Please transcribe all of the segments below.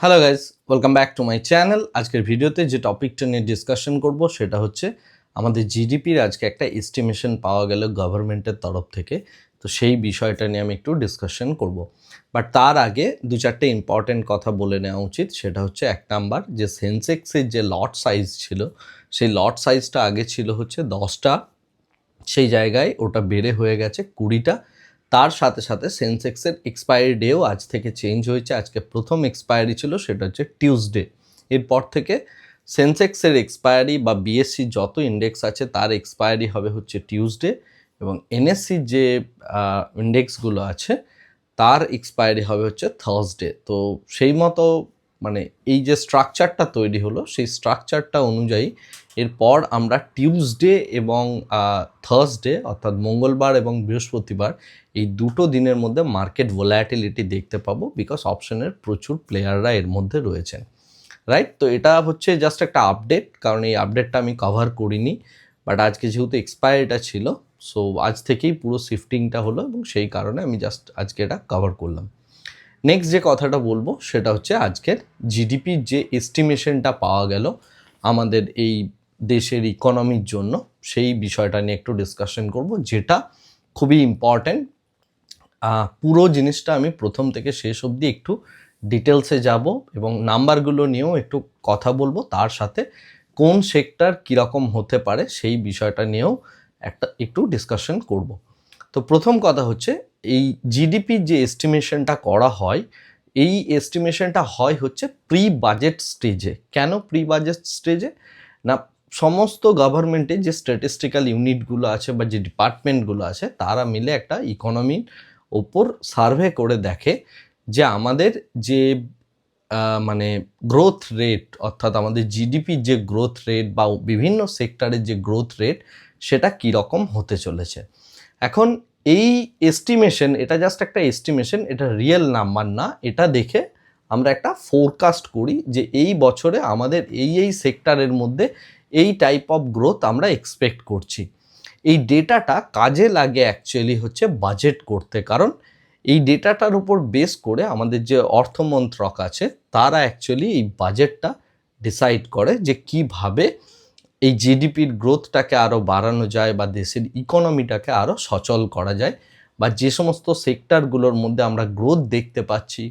Hello guys welcome back to my channel আজকের ভিডিওতে যে টপিকটা নিয়ে ডিসকাশন করব সেটা হচ্ছে আমাদের জিডিপির আজকে একটা এস্টিমেশন পাওয়া গেল গভর্নমেন্টের তরফ থেকে। তো সেই বিষয়টা নিয়ে আমি একটু ডিসকাশন করব। বাট তার আগে দু চারটে ইম্পর্টেন্ট কথা বলে নেওয়া উচিত। সেটা হচ্ছে এক নাম্বার যে সেন্সেক্সের যে লট সাইজ ছিল, সেই লট সাইজটা আগে ছিল হচ্ছে দশটা। সেই জায়গায় ওটা বেড়ে হয়ে গেছে কুড়িটা। তার সাথে সাথে সেন্সেক্সের এক্সপায়ারি ডেও আজ থেকে চেঞ্জ হয়েছে। আজকে প্রথম এক্সপায়ারি ছিল, সেটা হচ্ছে টিউসডে এরপর থেকে সেন্সেক্সের এক্সপায়ারি বা বিএসসি যত ইন্ডেক্স আছে, তার এক্সপায়ারি হবে হচ্ছে টিউসডে এবং এনএসসি যে ইন্ডেক্সগুলো আছে, তার এক্সপায়ারি হবে হচ্ছে থার্সডে তো সেই মতো মানে এই যে স্ট্রাকচারটা তৈরি হলো, সেই স্ট্রাকচারটা অনুযায়ী এরপর আমরা টিউসডে এবং থার্সডে অর্থাৎ মঙ্গলবার এবং বৃহস্পতিবার এই দুটো দিনের মধ্যে মার্কেট ভোলাটিলিটি দেখতে পাবো বিকজ অপশনের প্রচুর প্লেয়াররা এর মধ্যে রয়েছেন। রাইট তো এটা হচ্ছে জাস্ট একটা আপডেট কারণ এই আপডেটটা আমি কভার করিনি বাট আজকে যেহেতু এক্সপায়ারিটা ছিল সো আজ থেকেই পুরো শিফটিংটা হলো এবং সেই কারণে আমি জাস্ট আজকে এটা কভার করলাম। নেক্সট যে কথাটা বলব, সেটা হচ্ছে আজকের জিডিপির যে এস্টিমেশনটা পাওয়া গেল আমাদের এই দেশের ইকোনমির জন্য, সেই বিষয়টা নিয়ে একটু ডিসকাশন করব, যেটা খুবই ইম্পর্ট্যান্ট পুরো জিনিসটা আমি প্রথম থেকে শেষ অবধি একটু ডিটেলসে যাব এবং নাম্বারগুলো নিয়েও একটু কথা বলব, তার সাথে কোন সেক্টর কীরকম হতে পারে সেই বিষয়টা নিয়েও একটা, একটু ডিসকাশন করব। তো প্রথম কথা হচ্ছে, এই জিডিপির যে এস্টিমেশনটা করা হয়, এই এস্টিমেশনটা হয় হচ্ছে প্রি বাজেট স্টেজে কেন প্রি বাজেট স্টেজে না, সমস্ত গভর্নমেন্টের যে স্ট্যাটিস্টিক্যাল ইউনিটগুলো আছে বা যে ডিপার্টমেন্টগুলো আছে, তারা মিলে একটা ইকোনমির ওপর সার্ভে করে দেখে যে আমাদের যে মানে গ্রোথ রেট অর্থাৎ আমাদের জিডিপির যে গ্রোথ রেট বা বিভিন্ন সেক্টরের যে গ্রোথ রেট সেটা কীরকম হতে চলেছে। এখন এই এস্টিমেশন এটা জাস্ট একটা এস্টিমেশন এটা রিয়েল নাম্বার না, এটা দেখে আমরা একটা ফোরকাস্ট করি যে এই বছরে আমাদের এই এই সেক্টরের মধ্যে এই টাইপ অফ গ্রোথ আমরা এক্সপেক্ট করছি। এই ডেটাটা কাজে লাগে অ্যাকচুয়ালি হচ্ছে বাজেট করতে, কারণ এই ডেটাটার উপর বেস করে আমাদের যে অর্থমন্ত্রক আছে, তারা অ্যাকচুয়ালি এই বাজেটটা ডিসাইড করে যে কীভাবে এই জিডিপির গ্রোথটাকে আরও বাড়ানো যায় বা দেশের ইকোনমিটাকে আরও সচল করা যায় বা যে সমস্ত সেক্টরগুলোর মধ্যে আমরা গ্রোথ দেখতে পাচ্ছি,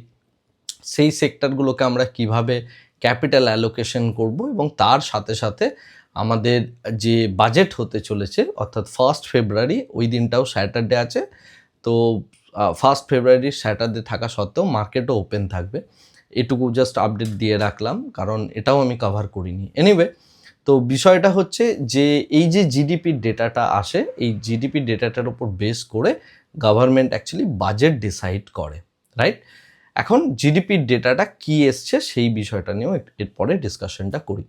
সেই সেক্টরগুলোকে আমরা কীভাবে ক্যাপিটাল অ্যালোকেশন করব এবং তার সাথে সাথে আমাদের যে বাজেট হতে চলেছে, অর্থাৎ ফার্স্ট ফেব্রুয়ারি ওই দিনটাও স্যাটারডে আছে, তো ফার্স্ট ফেব্রুয়ারির স্যাটারডে থাকা সত্ত্বেও মার্কেটও ওপেন থাকবে। এটুকু জাস্ট আপডেট দিয়ে রাখলাম, কারণ এটাও আমি কভার করিনি। এনিওয়ে তো বিষয়টা হচ্ছে যে এই যে জিডিপির ডেটাটা আসে, এই জিডিপির ডেটাটার উপর বেস করে গভর্নমেন্ট অ্যাকচুয়ালি বাজেট ডিসাইড করে রাইট এখন জিডিপির ডেটাটা কি এসছে সেই বিষয়টা নিয়েও এরপরে ডিসকাশনটা করি।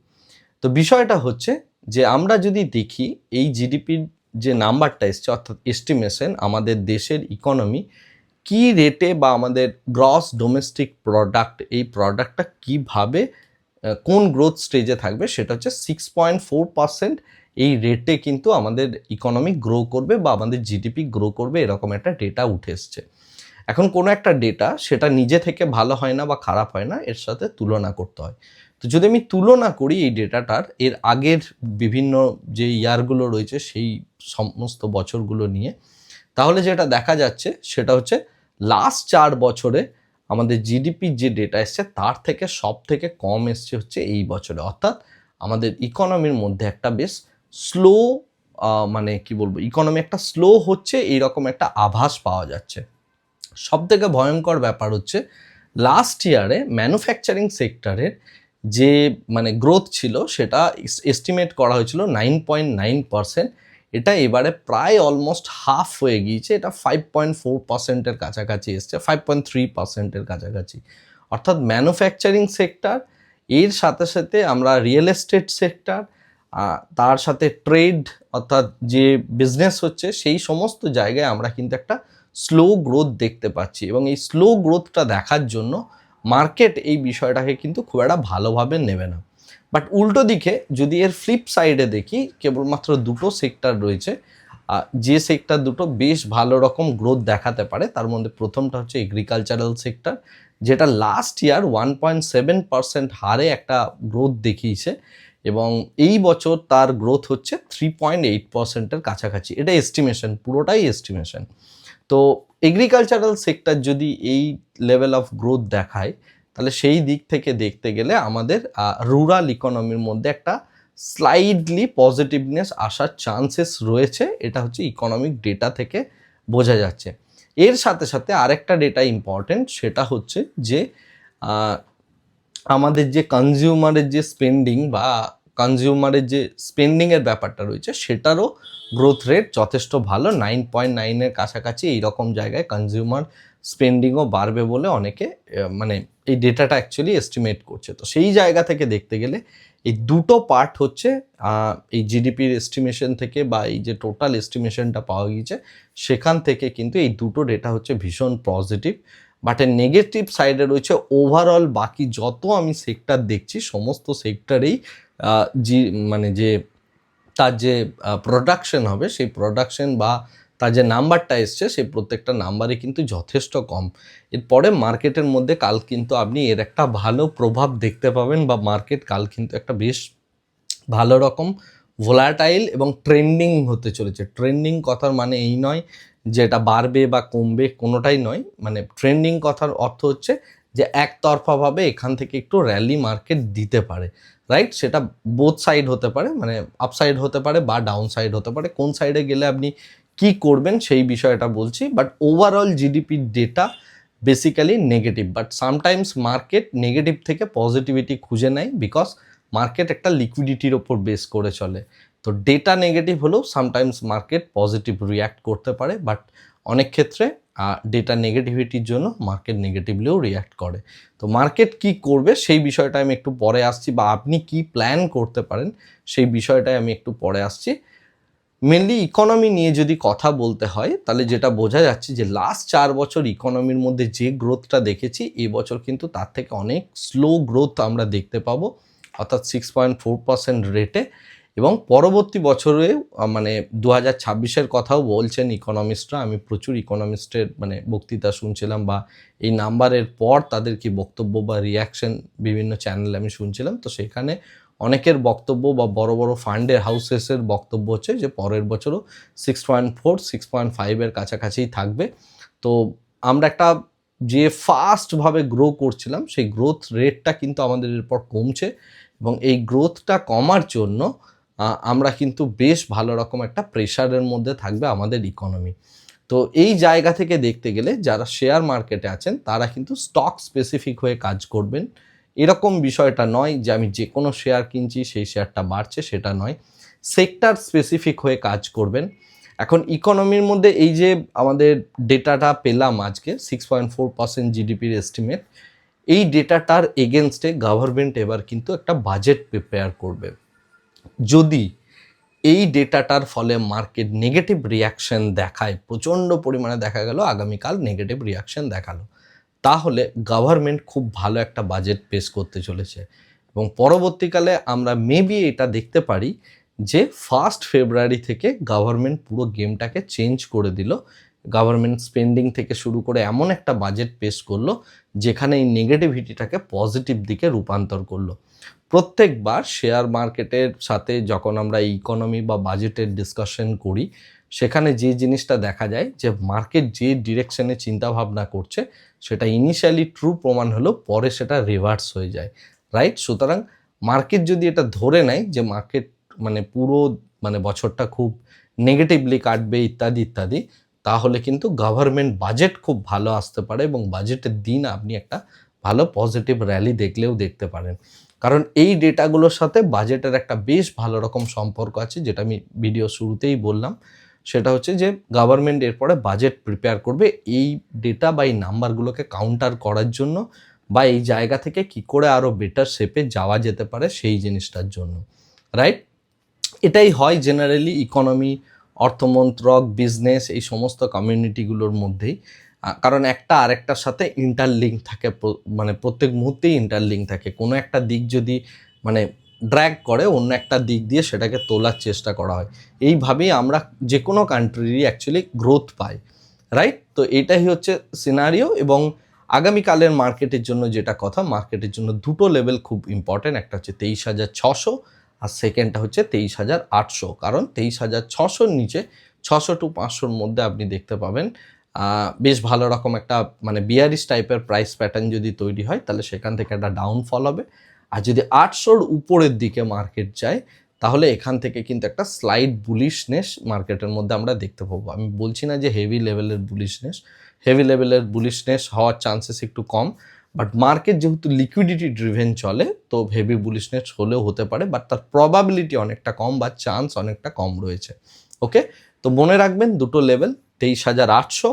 তো বিষয়টা হচ্ছে যে আমরা যদি দেখি এই জিডিপির যে নাম্বারটা এসছে, অর্থাৎ এস্টিমেশন আমাদের দেশের ইকোনমি কি রেটে বা আমাদের গ্রস ডোমেস্টিক প্রোডাক্ট এই প্রোডাক্টটা কীভাবে কোন গ্রোথ স্টেজে থাকবে সেটা হচ্ছে সিক্স পয়েন্ট ফোর পার্সেন্ট এই রেটে কিন্তু আমাদের ইকোনমি গ্রো করবে বা আমাদের জিডিপি গ্রো করবে এরকম একটা ডেটা উঠে এসছে। এখন কোনো একটা ডেটা সেটা নিজে থেকে ভালো হয় না বা খারাপ হয় না, এর সাথে তুলনা করতে হয়। তো যদি আমি তুলনা করি এই ডেটাটার এর আগের বিভিন্ন যে ইয়ারগুলো রয়েছে সেই সমস্ত বছরগুলো নিয়ে, তাহলে যেটা দেখা যাচ্ছে সেটা হচ্ছে লাস্ট চার বছরে আমাদের জিডিপির যে ডেটা এসছে, তার থেকে সব থেকে কম এসছে হচ্ছে এই বছরে। অর্থাৎ আমাদের ইকোনমির মধ্যে একটা বেশ স্লো মানে কি বলব ইকোনমি একটা স্লো হচ্ছে, এইরকম একটা আভাস পাওয়া যাচ্ছে। সব থেকে ভয়ঙ্কর ব্যাপার হচ্ছে লাস্ট ইয়ারে ম্যানুফ্যাকচারিং সেক্টরের যে মানে গ্রোথ ছিল, সেটা এস্টিমেট করা হয়েছিল নাইন পয়েন্ট নাইন পারসেন্ট এটা এবারে প্রায় অলমোস্ট হাফ হয়ে গিয়েছে, এটা ফাইভ পয়েন্ট ফোর পার্সেন্টের কাছাকাছি এসছে ফাইভ পয়েন্ট থ্রি পার্সেন্টের কাছাকাছি। অর্থাৎ ম্যানুফ্যাকচারিং সেক্টর এর সাথে সাথে আমরা রিয়েল এস্টেট সেক্টর তার সাথে ট্রেড অর্থাৎ যে বিজনেস হচ্ছে, সেই সমস্ত জায়গায় আমরা কিন্তু একটা স্লো গ্রোথ দেখতে পাচ্ছি। এবং এই স্লো গ্রোথটা দেখার জন্য মার্কেট এই বিষয়টাকে কিন্তু খুব একটা ভালোভাবে নেবে না। বাট উল্টো দিকে যদি এর ফ্লিপ সাইডে দেখি, কেবলমাত্র দুটো সেক্টর রয়েছে যে সেক্টর দুটো বেশ ভালো রকম গ্রোথ দেখাতে পারে, তার মধ্যে প্রথমটা হচ্ছে এগ্রিকালচারাল সেক্টর যেটা last year one point seven percent হারে একটা গ্রোথ দেখিয়েছে, এবং এই বছর তার গ্রোথ হচ্ছে থ্রি পয়েন্ট এইট পার্সেন্টের কাছাকাছি। এটা এস্টিমেশন পুরোটাই এস্টিমেশন তো এগ্রিকালচারাল সেক্টর যদি এই লেভেল অফ গ্রোথ দেখায় তাহলে সেই দিক থেকে দেখতে গেলে আমাদের রুরাল ইকোনমির মধ্যে একটা স্লাইডলি পজিটিভনেস আসার চান্সেস রয়েছে। এটা হচ্ছে ইকোনমিক ডেটা থেকে বোঝা যাচ্ছে। এর সাথে সাথে আরেকটা ডেটা ইম্পর্টেন্ট সেটা হচ্ছে যে আমাদের যে কনজিউমারের যে স্পেন্ডিং বা কনজিউমারের যে স্পেন্ডিংয়ের ব্যাপারটা রয়েছে, সেটারও গ্রোথ রেট যথেষ্ট ভালো। নাইন পয়েন্ট নাইনের কাছাকাছি এইরকম জায়গায় কনজিউমার স্পেন্ডিংও বাড়বে বলে অনেকে মানে এই ডেটাটা অ্যাকচুয়ালি এস্টিমেট করছে। তো সেই জায়গা থেকে দেখতে গেলে এই দুটো পার্ট হচ্ছে এই জিডিপির এস্টিমেশন থেকে বা এই যে টোটাল এস্টিমেশনটা পাওয়া গিয়েছে, সেখান থেকে কিন্তু এই দুটো ডেটা হচ্ছে ভীষণ পজিটিভ বাট এর নেগেটিভ সাইডে রয়েছে ওভারঅল বাকি যত আমি সেক্টর দেখছি, সমস্ত সেক্টরেই জি মানে যে তার যে প্রোডাকশন হবে, সেই প্রোডাকশন বা তার যে নাম্বারটা এসছে, সেই প্রত্যেকটা নাম্বারে কিন্তু যথেষ্ট কম। এরপরে মার্কেটের মধ্যে কাল কিন্তু আপনি এর একটা ভালো প্রভাব দেখতে পাবেন বা মার্কেট কাল কিন্তু একটা বেশ ভালো রকম ভোলাটাইল এবং ট্রেন্ডিং হতে চলেছে। ট্রেন্ডিং কথার মানে এই নয় যে এটা বাড়বে বা কমবে কোনোটাই নয়। মানে ট্রেন্ডিং কথার অর্থ হচ্ছে যে একতরফাভাবে এখান থেকে একটু র্যালি মার্কেট দিতে পারে। রাইট সেটা বোথ সাইড হতে পারে মানে আপসাইড হতে পারে বা ডাউন সাইড হতে পারে। কোন সাইডে গেলে আপনি কি করবেন সেই বিষয়টা বলছি বাট ওভারঅল জিডিপির data basically negative but sometimes market negative থেকে পজিটিভিটি খুঁজে নেয় বিকজ মার্কেট একটা লিকুইডিটির ওপর বেস করে চলে। তো ডেটা নেগেটিভ হলেও সামটাইমস মার্কেট পজিটিভ রিয়্যাক্ট করতে পারে বাট অনেক ক্ষেত্রে ডেটা নেগেটিভিটির জন্য মার্কেট নেগেটিভলিও রিয়্যাক্ট করে। তো মার্কেট কি করবে সেই বিষয়টা আমি একটু পরে আসছি, বা আপনি কি প্ল্যান করতে পারেন সেই বিষয়টাই আমি একটু পরে আসছি। মেনলি ইকোনমি নিয়ে যদি কথা বলতে হয়, তাহলে যেটা বোঝা যাচ্ছে যে লাস্ট চার বছর ইকোনমির মধ্যে যে গ্রোথটা দেখেছি এবছর কিন্তু তার থেকে অনেক স্লো গ্রোথ আমরা দেখতে পাবো, অর্থাৎ সিক্স পয়েন্ট ফোর পার্সেন্ট রেটে এবং পরবর্তী বছরে মানে দু হাজার ছাব্বিশের কথাও বলছেন ইকোনমিস্টরা আমি প্রচুর ইকোনমিস্টের মানে বক্তৃতা শুনছিলাম বা এই নাম্বারের পর তাদের কি বক্তব্য বা রিয়াকশন বিভিন্ন চ্যানেলে আমি শুনছিলাম। তো সেখানে অনেকের বক্তব্য বা বড় বড় ফান্ডের হাউসেসের বক্তব্য হচ্ছে যে পরের বছরও six point four six point ফাইভের কাছাকাছিই থাকবে। তো আমরা একটা যে ফাস্টভাবে গ্রো করছিলাম, সেই গ্রোথ রেটটা কিন্তু আমাদের এরপর কমছে এবং এই গ্রোথটা কমার জন্য আমরা কিন্তু বেশ ভালো রকম একটা প্রেশারের মধ্যে থাকবে আমাদের ইকোনমি তো এই জায়গা থেকে দেখতে গেলে যারা শেয়ার মার্কেটে আছেন, তারা কিন্তু স্টক স্পেসিফিক হয়ে কাজ করবেন। এরকম বিষয়টা নয় যে আমি যে কোনো শেয়ার কিনছি, সেই শেয়ারটা বাড়ছে, সেটা নয়। সেক্টর স্পেসিফিক হয়ে কাজ করবেন। এখন ইকোনমির মধ্যে এই যে আমাদের ডেটাটা পেলাম আজকে সিক্স পয়েন্ট ফোর পার্সেন্ট জিডিপির এস্টিমেট এই ডেটাটার এগেনস্টে গভর্নমেন্ট এবার কিন্তু একটা বাজেট প্রিপেয়ার করবে। যদি এই ডেটাটার ফলে মার্কেট নেগেটিভ রিয়াকশন দেখায়, প্রচণ্ড পরিমাণে দেখা গেল, আগামীকাল নেগেটিভ রিয়াকশন দেখাল। তাহলে গভর্নমেন্ট খুব ভালো একটা বাজেট পেশ করতে চলেছে। এবং পরবর্তীকালে আমরা মেবি এটা দেখতে পারি যে ফার্স্ট ফেব্রুয়ারি থেকে গভর্নমেন্ট পুরো গেমটাকে চেঞ্জ করে দিল। গভর্নমেন্ট স্পেন্ডিং থেকে শুরু করে এমন একটা বাজেট পেশ করল যেখানে এই নেগেটিভিটিটাকে পজিটিভ দিকে রূপান্তর করল। প্রত্যেকবার শেয়ার মার্কেটের সাথে যখন আমরা ইকোনমি বা বাজেটের ডিসকাশন করি সেখানে যে জিনিসটা দেখা যায় যে মার্কেট যে ডিরেকশনে চিন্তা ভাবনা করছে, সেটা ইনিশিয়ালি ট্রু প্রমাণ হলেও পরে সেটা রিভার্স হয়ে যায়। রাইট সুতরাং মার্কেট যদি এটা ধরে নেয় যে মার্কেট মানে পুরো মানে বছরটা খুব নেগেটিভলি কাটবে, ইত্যাদি ইত্যাদি, তাহলে কিন্তু গভর্নমেন্ট বাজেট খুব ভালো আসতে পারে এবং বাজেটের দিন আপনি একটা ভালো পজিটিভ র্যালি দেখলেও দেখতে পারেন। কারণ এই ডেটাগুলোর সাথে বাজেটের একটা বেশ ভালো রকম সম্পর্ক আছে, যেটা আমি ভিডিও শুরুতেই বললাম। সেটা হচ্ছে যে গভর্নমেন্ট এরপরে বাজেট প্রিপেয়ার করবে এই ডেটা বা এই নাম্বারগুলোকে কাউন্টার করার জন্য বা এই জায়গা থেকে কি করে আরও বেটার শেপে যাওয়া যেতে পারে সেই জিনিসটার জন্য রাইট এটাই হয় জেনারেলি ইকোনমি অর্থমন্ত্রক বিজনেস এই সমস্ত কমিউনিটিগুলোর মধ্যেই। কারণ একটা আরেকটার সাথে ইন্টারলিঙ্ক থাকে মানে প্রত্যেক মুহূর্তেই ইন্টারলিঙ্ক থাকে। কোনো একটা দিক যদি মানে ড্র্যাগ করে, অন্য একটা দিক দিয়ে সেটাকে তোলার চেষ্টা করা হয়। এইভাবেই আমরা যে কোনো কান্ট্রিরই অ্যাকচুয়ালি গ্রোথ পাই রাইট তো এটাই হচ্ছে সিনারিও এবং আগামীকালের মার্কেটের জন্য যেটা কথা মার্কেটের জন্য দুটো লেভেল খুব ইম্পর্ট্যান্ট একটা হচ্ছে তেইশ হাজার ছশো আর সেকেন্ডটা হচ্ছে তেইশ হাজার আটশো। কারণ তেইশ হাজার ছশোর নিচে ছশো টু পাঁচশোর মধ্যে আপনি দেখতে পাবেন বেশ ভালো রকম একটা মানে বিয়ারিস টাইপের প্রাইস প্যাটার্ন যদি তৈরি হয়, তাহলে সেখান থেকে একটা ডাউনফল হবে। আর যদি আটশোর উপরের দিকে মার্কেট যায়, তাহলে এখান থেকে কিন্তু একটা স্লাইড বুলিশনেস মার্কেটের মধ্যে আমরা দেখতে পাবো। আমি বলছি না যে হেভি লেভেলের বুলিশনেস হেভি লেভেলের বুলিশনেস হওয়ার চান্সেস একটু কম বাট মার্কেট যেহেতু লিকুইডিটি ড্রিভেন চলে, তো হেভি বুলিশনেস হলেও হতে পারে বাট তার প্রবাবিলিটি অনেকটা কম বা চান্স অনেকটা কম রয়েছে। ওকে তো মনে রাখবেন দুটো লেভেল তেইশ হাজার আটশো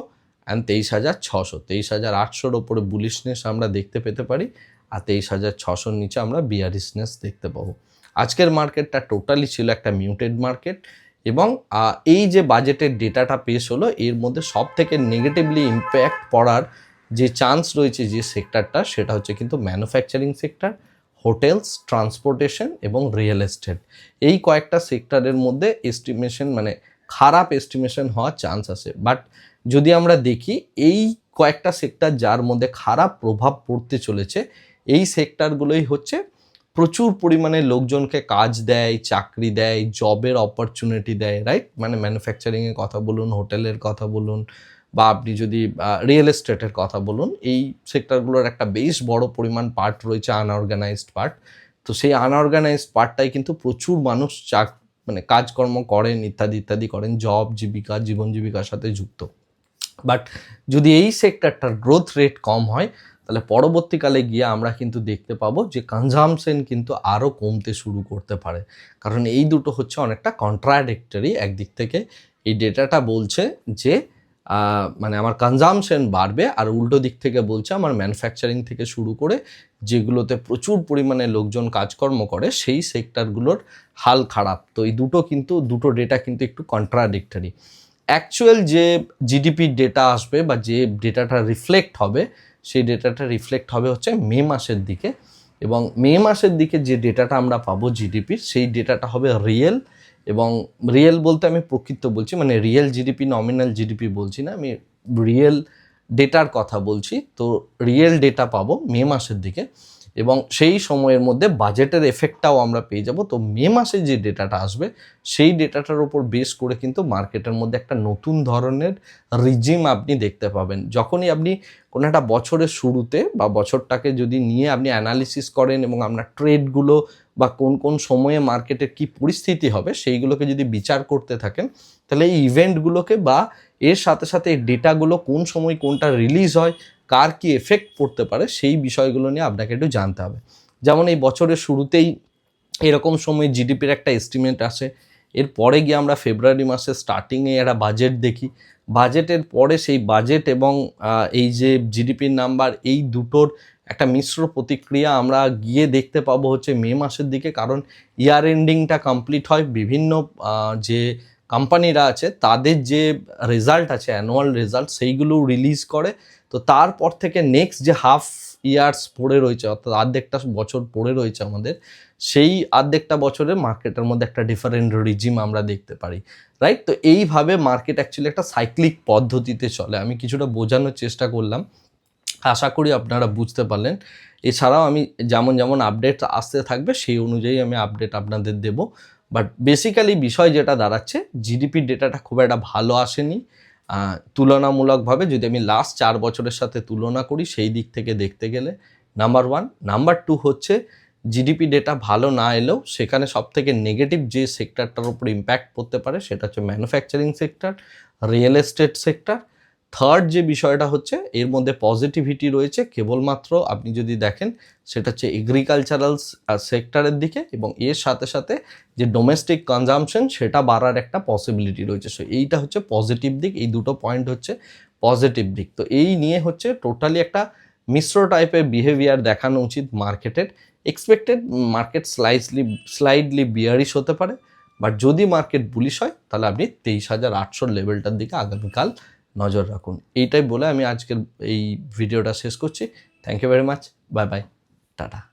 অ্যান্ড তেইশ হাজার ছশো। তেইশ হাজার আটশোর ওপরে বুলিশনেস আমরা দেখতে পেতে পারি আর তেইশ হাজার ছশোর নিচে আমরা বিয়ারিসনেস দেখতে পাবো। আজকের মার্কেটটা টোটালি ছিল একটা মিউটেড মার্কেট এবং এই যে বাজেটের ডেটাটা পেশ হলো, এর মধ্যে সব থেকে নেগেটিভলি ইম্প্যাক্ট পড়ার যে চান্স রয়েছে যে সেক্টরটা সেটা হচ্ছে কিন্তু ম্যানুফ্যাকচারিং সেক্টর হোটেলস ট্রান্সপোর্টেশন এবং রিয়েল এস্টেট এই কয়েকটা সেক্টরের মধ্যে এস্টিমেশন মানে খারাপ এস্টিমেশন হওয়ার চান্স আছে। বাট যদি আমরা দেখি, এই কয়েকটা সেক্টর যার মধ্যে খারাপ প্রভাব পড়তে চলেছে এই সেক্টরগুলোই হচ্ছে প্রচুর পরিমাণে লোকজনকে কাজ দেয়, চাকরি দেয়, জবের অপরচুনিটি দেয় রাইট মানে ম্যানুফ্যাকচারিংয়ের কথা বলুন, হোটেলের কথা বলুন, বা আপনি যদি রিয়েল এস্টেটের কথা বলুন, এই সেক্টরগুলোর একটা বেশ বড় পরিমাণ পার্ট রয়েছে আনঅর্গানাইজড পার্ট তো সেই আনঅর্গানাইজড পার্টটাই কিন্তু প্রচুর মানুষ চাক মানে কাজকর্ম করেন, ইত্যাদি ইত্যাদি করেন জব জীবিকা, জীবন জীবিকার সাথে যুক্ত। বাট যদি এই সেক্টরটার গ্রোথ রেট কম হয় তাহলে পরবর্তীকালে গিয়ে আমরা কিন্তু দেখতে পাবো যে কনজামশন কিন্তু আরও কমতে শুরু করতে পারে। কারণ এই দুটো হচ্ছে অনেকটা কন্ট্রাডিক্টরি একদিক থেকে। এই ডেটাটা বলছে যে মানে আমার কনজামশন বাড়বে আর উল্টো দিক থেকে বলছে আমার ম্যানুফ্যাকচারিং থেকে শুরু করে যেগুলোতে প্রচুর পরিমাণে লোকজন কাজকর্ম করে, সেই সেক্টরগুলোর হাল খারাপ। তো এই দুটো কিন্তু, দুটো ডেটা কিন্তু একটু কন্ট্রাডিক্টরি অ্যাকচুয়াল যে জিডিপি ডেটা আসবে বা যে ডেটাটা রিফ্লেক্ট হবে সেই ডেটাটা রিফ্লেক্ট হবে হচ্ছে মে মাসের দিকে এবং মে মাসের দিকে যে ডেটাটা আমরা পাবো জিডিপির সেই ডেটাটা হবে রিয়েল এবং রিয়েল বলতে আমি প্রকৃত বলছি মানে রিয়েল জিডিপি নমিনাল জিডিপি বলছি না, আমি রিয়েল ডেটার কথা বলছি। তো রিয়েল ডেটা পাবো মে মাসের দিকে। এবং সেই সময়ের মধ্যে বাজেটের এফেক্টটাও আমরা পেয়ে যাব। তো মে মাসে যে ডেটাটা আসবে, সেই ডেটাটার উপর বেস করে কিন্তু মার্কেটের মধ্যে একটা নতুন ধরনের রিজিম আপনি দেখতে পাবেন। যখনই আপনি কোনো একটা বছরের শুরুতে বা বছরটাকে যদি নিয়ে আপনি অ্যানালিসিস করেন এবং আপনার ট্রেডগুলো বা কোন কোন সময়ে মার্কেটের কি পরিস্থিতি হবে, সেইগুলোকে যদি বিচার করতে থাকেন, তাহলে এই ইভেন্টগুলোকে বা এর সাথে সাথে এই ডেটাগুলো কোন সময় কোনটা রিলিজ হয় কার কি এফেক্ট পড়তে পারে, সেই বিষয়গুলো নিয়ে আপনাকে একটু জানতে হবে। যেমন এই বছরের শুরুতেই এরকম সময় জিডিপির একটা এস্টিমেট আসে, এর পরে গিয়ে আমরা ফেব্রুয়ারি মাসে স্টার্টিংয়ে একটা বাজেট দেখি। বাজেটের পরে সেই বাজেট এবং এই যে জিডিপির নাম্বার এই দুটোর একটা মিশ্র প্রতিক্রিয়া আমরা গিয়ে দেখতে পাবো হচ্ছে মে মাসের দিকে। কারণ ইয়ার এন্ডিংটা কমপ্লিট হয় বিভিন্ন যে কোম্পানিরা আছে, তাদের যে রেজাল্ট আছে অ্যানুয়াল রেজাল্ট সেইগুলো রিলিজ করে। তো তারপর থেকে নেক্সট যে হাফ ইয়ার্স পড়ে রয়েছে, অর্থাৎ অর্ধেকটা বছর পড়ে রয়েছে আমাদের, সেই অর্ধেকটা বছরে মার্কেটের মধ্যে একটা ডিফারেন্ট রিজিম আমরা দেখতে পারি রাইট তো এইভাবে মার্কেট অ্যাকচুয়ালি একটা সাইক্লিক পদ্ধতিতে চলে। আমি কিছুটা বোঝানোর চেষ্টা করলাম। আশা করি আপনারা বুঝতে পারলেন। এছাড়াও আমি যেমন যেমন আপডেট আসতে থাকবে, সেই অনুযায়ী আমি আপডেট আপনাদের দেব। বাট বেসিক্যালি বিষয় যেটা দাঁড়াচ্ছে জিডিপির ডেটাটা খুব একটা ভালো আসেনি। তুলনামূলকভাবে যদি আমি লাস্ট চার বছরের সাথে তুলনা করি, সেই দিক থেকে দেখতে গেলে নাম্বার ওয়ান নাম্বার টু হচ্ছে জিডিপি ডেটা ভালো না এলেও সেখানে সব থেকে নেগেটিভ যে সেক্টরটার উপর ইম্প্যাক্ট পড়তে পারে, সেটা হচ্ছে manufacturing sector real estate sector third যে বিষয়টা হচ্ছে, এর মধ্যে পজিটিভিটি রয়েছে, কেবলমাত্র আপনি যদি দেখেন, সেটা হচ্ছে এগ্রিকালচারাল সেক্টরের দিকে এবং এর সাথে সাথে যে ডোমেস্টিক কনজামশন সেটা বাড়ার একটা পসিবিলিটি রয়েছে। সো এইটা হচ্ছে পজিটিভ দিক, এই দুটো পয়েন্ট হচ্ছে পজিটিভ দিক। তো এই নিয়ে হচ্ছে টোটালি একটা মিশ্র টাইপের বিহেভিয়ার দেখানো উচিত মার্কেটের expected market slightly slightly bearish হতে পারে বাট যদি মার্কেট বুলিশ হয়, তাহলে আপনি তেইশ হাজার আটশোর লেভেলটার দিকে আগামীকাল নজর রাখুন। এইটাই বলে আমি আজকের এই ভিডিওটা শেষ করছি। Thank you very much bye bye tata